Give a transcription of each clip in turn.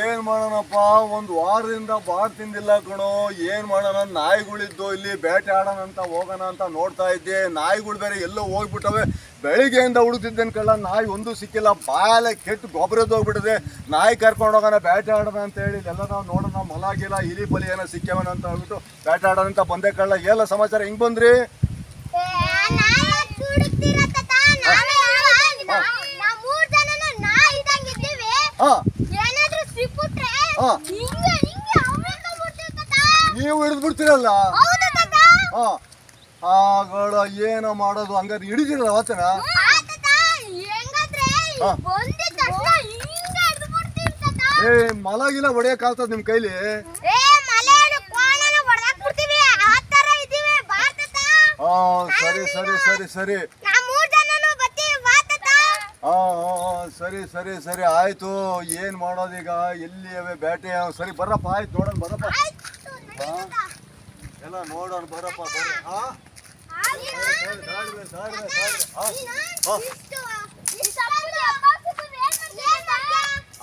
ಏನ್ ಮಾಡೋಣಪ್ಪ? ಒಂದು ವಾರದಿಂದ ಬಾರ್ ತಿಂದಿಲ್ಲ ಕಣೋ. ಏನ್ ಮಾಡೋಣ? ನಾಯಿಗಳಿದ್ದು ಇಲ್ಲಿ ಬೇಟೆ ಆಡೋಣ ಅಂತ ಹೋಗೋಣ ಅಂತ ನೋಡ್ತಾ ಇದ್ದೆ. ನಾಯಿಗಳು ಬೇರೆ ಎಲ್ಲೋ ಹೋಗ್ಬಿಟ್ಟವೆ. ಬೆಳಿಗ್ಗೆಯಿಂದ ಹುಡುಕ್ತಿದ್ದೇನೆ ಕಳ್ಳ ನಾಯಿ ಒಂದು ಸಿಕ್ಕಿಲ್ಲ. ಬಾಯಲ್ಲೇ ಕೆಟ್ಟು ಗೊಬ್ಬರದ್ದು ಹೋಗ್ಬಿಟ್ಟಿದೆ. ನಾಯಿ ಕರ್ಕೊಂಡು ಹೋಗೋಣ, ಬೇಟೆ ಆಡೋಣ ಅಂತ ಹೇಳಿ ಎಲ್ಲ ನಾವು ನೋಡೋಣ, ಮಲಾಗಿಲ್ಲ ಗಿಲ ಇಲಿ ಬಲಿ ಏನೋ ಸಿಕ್ಕವನ ಅಂತ ಹೇಳ್ಬಿಟ್ಟು ಬೇಟೆ ಆಡೋಣ ಅಂತ ಬಂದೆ ಕಳ್ಳ ಎಲ್ಲ ಸಮಾಚಾರ? ಹಿಂಗೆ ಬಂದ್ರಿ? ನೀವು ಹಿಡಿದು ಬಿಡ್ತೀರಲ್ಲ? ಆಗಳ ಏನೋ ಮಾಡೋದು ಹಂಗಾರೆ ಹಿಡಿದಿರಲ್ಲ ಆತನ? ಏ ಮಲಗಿಲ್ಲ ಹೊಡೆಯಕ್ ಆಗ್ತದ ನಿಮ್ ಕೈಲಿ? ಸರಿ ಸರಿ ಸರಿ ಸರಿ. ಹಾಂ ಸರಿ ಸರಿ ಸರಿ ಆಯ್ತು. ಏನು ಮಾಡೋದೀಗ? ಎಲ್ಲಿ ಅವೇ ಬ್ಯಾಟೆ ಸರಿ ಬರಪ್ಪ ಆಯ್ತು ನೋಡೋಣ ಬರಪ್ಪ. ಎಲ್ಲ ನೋಡೋಣ ಬರಪ್ಪ ಬರ್ರಿ ಹಾಂ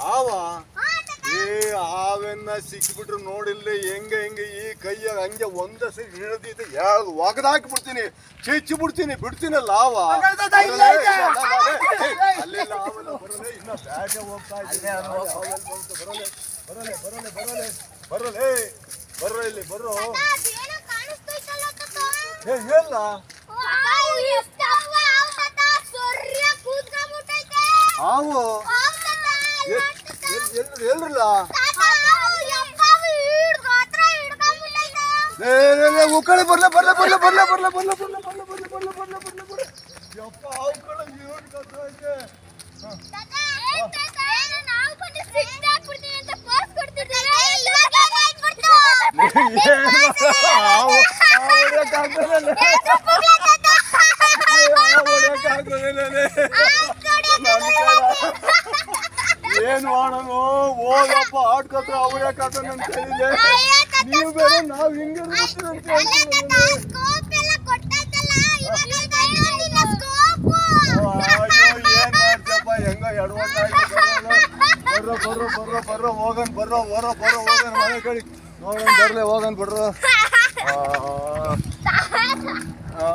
ಆವ? ಏ ಆವೆನ್ನ ಸಿಕ್ಕಿಬಿಟ್ರು ನೋಡಿಲ್ಲ ಹೆಂಗೆ ಹೆಂಗೆ ಈ ಕೈಯ ಹಂಗೆ ಒಂದ ಸರಿ ಹಿಡಿದೈತೆ ಎರಡು ಒಗದಾಕ್ಬಿಡ್ತೀನಿ ಬಿಡ್ತೀನಿ ಬಿಡ್ತೀನಲ್ಲ ಆವ? ಬ್ಯಾಟೆ ಹೋಗ್ತಾ ಇದ್ದೀನಿ. ಬರಲೇ, ಬರಲೇ, ಬರಲೇ, ಬರಲೇ, ಬರಲೇ, ಬರ್ರೋ ಇಲ್ಲಿ ಬರ್ರೋ? ಏ ಕೂತ್ಕೊಂಡ್ಬಿಟ್ಟೈತೆ. ಹಾವು ಎಲ್ರಲ್ಲ ಉಕ್ಕಳಿ ಬರ್ಲೆ ಬರ್ಲೆ ಬರ್ಲೆ ಬರ್ಲೆ ಬರ್ಲೆ ಬರ್ಲೆ ಬರ್ಲೆ ಬರ್ಲೆ ಬರ್ಲೆ ಬರ್ಲೆ ಬರ್ಲೆ ಬರ್ಲೆ ಬರ್ಲೆ ಯಪ್ಪ ಹಾವು ಏನು ಮಾಡೋನು ಹೋಗಪ್ಪ ಆಡ್ಕತ್ರ ಅವಡ್ಯಾಕತ್ರ ನನ್ನ ಕೇಳಿದೆ ನೀವು ಬೇರೆ ನಾವು ಹಿಂಗೆ ಹೆಂಗೋ ಎಡವಟ್ಟ ಬರ್ರೋ ಬರ್ರೋ ಬರ್ರೋ ಬರ್ರೋ ಹೋಗನ್ ಬರ್ರೋ ಬರೋ ಬರೋ ಹೋಗನ್ ಮನೆ ಕಡೆ ನೋಡೋಣ ಬರ್ಲೆ ಹೋಗನ್ ಬಿಡ್ರು